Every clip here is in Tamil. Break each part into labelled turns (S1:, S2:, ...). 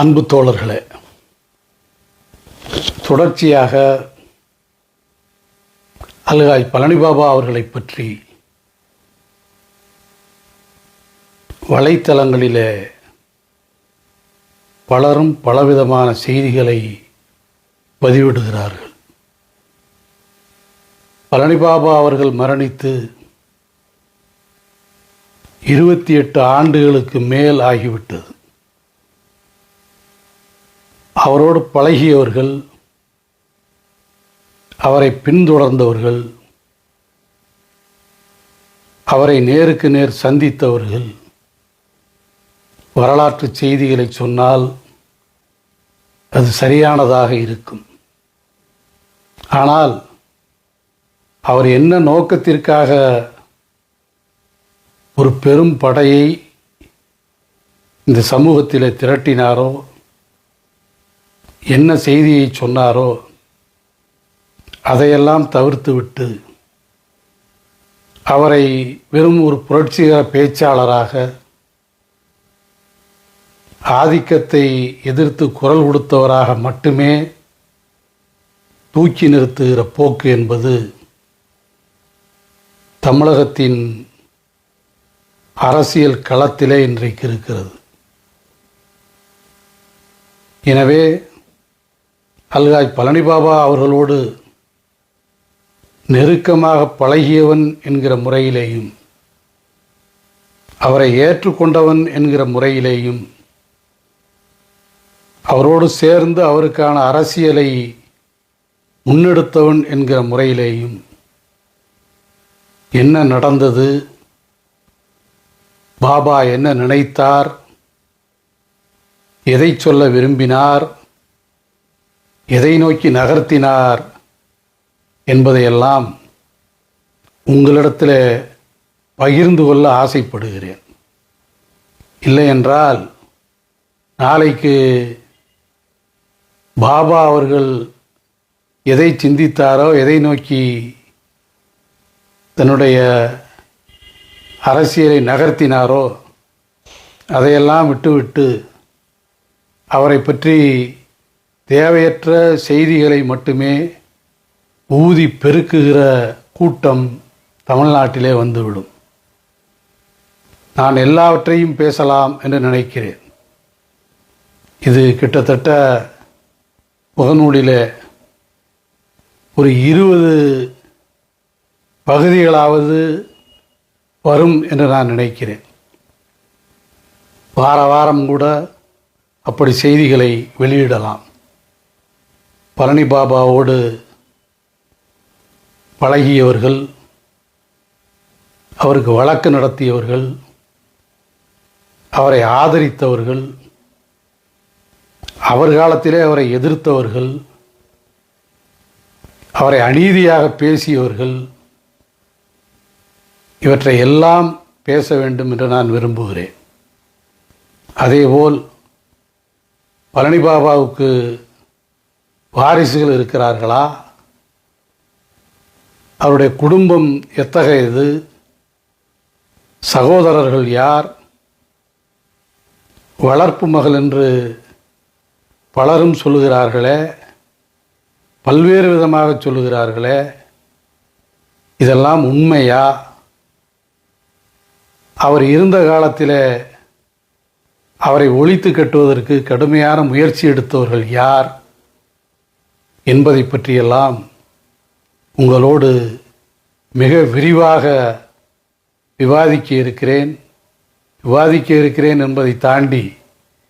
S1: அன்பு தோழர்களே தொடர்ச்சியாக அல்காய் பழனிபாபா அவர்களை பற்றி வலைத்தளங்களிலே பலரும் பலவிதமான செய்திகளை பதிவிடுகிறார்கள். பழனிபாபா அவர்கள் மரணித்து இருபத்தி எட்டு ஆண்டுகளுக்கு மேல் ஆகிவிட்டது. அவரோடு பழகியவர்கள் அவரை பின்தொடர்ந்தவர்கள் அவரை நேருக்கு நேர் சந்தித்தவர்கள் வரலாற்று செய்திகளை சொன்னால் அது சரியானதாக இருக்கும். ஆனால் அவர் என்ன நோக்கத்திற்காக ஒரு பெரும் படையை இந்த சமூகத்தில் திரட்டினாரோ என்ன செய்தியை சொன்னாரோ அதையெல்லாம் தவிர்த்துவிட்டு அவரை வெறும் ஒரு புரட்சிகர பேச்சாளராக ஆதிக்கத்தை எதிர்த்து குரல் கொடுத்தவராக மட்டுமே தூக்கி நிறுத்துகிற போக்கு என்பது தமிழகத்தின் அரசியல் களத்திலே இன்றைக்கு இருக்கிறது. எனவே அல்காய் பழனிபாபா அவர்களோடு நெருக்கமாக பழகியவன் என்கிற முறையிலேயும் அவரை ஏற்றுக்கொண்டவன் என்கிற முறையிலேயும் அவரோடு சேர்ந்து அவருக்கான அரசியலை முன்னெடுத்தவன் என்கிற முறையிலேயும் என்ன நடந்தது பாபா என்ன நினைத்தார் எதை சொல்ல விரும்பினார் எதை நோக்கி நகர்த்தினார் என்பதையெல்லாம் உங்களிடத்தில் பகிர்ந்து கொள்ள ஆசைப்படுகிறேன். இல்லை என்றால் நாளைக்கு பாபா அவர்கள் எதை சிந்தித்தாரோ எதை நோக்கி தன்னுடைய அரசியலை நகர்த்தினாரோ அதையெல்லாம் விட்டுவிட்டு அவரை பற்றி தேவையற்ற செய்திகளை மட்டுமே ஊதி பெருக்குகிற கூட்டம் தமிழ்நாட்டிலே வந்துவிடும். நான் எல்லாவற்றையும் பேசலாம் என்று நினைக்கிறேன். இது கிட்டத்தட்ட முகநூலில் ஒரு இருபது பகுதிகளாவது வரும் என்று நான் நினைக்கிறேன். வார வாரம் கூட அப்படி செய்திகளை வெளியிடலாம். பழனி பாபாவோடு பழகியவர்கள் அவருக்கு வழக்கு நடத்தியவர்கள் அவரை ஆதரித்தவர்கள் அவர் காலத்திலே அவரை எதிர்த்தவர்கள் அவரை அநீதியாக பேசியவர்கள் இவற்றை எல்லாம் பேச வேண்டும் என்று நான் விரும்புகிறேன். அதேபோல் பழனி பாபாவுக்கு வாரிசுகள் இருக்கிறார்களா? அவருடைய குடும்பம் எத்தகையது? சகோதரர்கள் யார்? வளர்ப்பு மகள் என்று பலரும் சொல்லுகிறார்களே பல்வேறு விதமாக சொல்லுகிறார்களே இதெல்லாம் உண்மையா? அவர் இருந்த காலத்தில் அவரை ஒழித்து கட்டுவதற்கு கடுமையான முயற்சி எடுத்தவர்கள் யார்? என்பதை பற்றியெல்லாம் உங்களோடு மிக விரிவாக விவாதிக்க இருக்கிறேன். விவாதிக்க இருக்கிறேன் என்பதை தாண்டி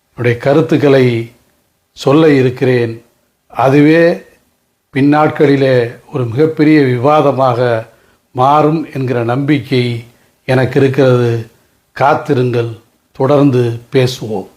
S1: என்னுடைய கருத்துக்களை சொல்ல இருக்கிறேன். அதுவே பின்னாட்களிலே ஒரு மிகப்பெரிய விவாதமாக மாறும் என்கிற நம்பிக்கை எனக்கு இருக்கிறது. காத்திருங்கள் தொடர்ந்து பேசுவோம்.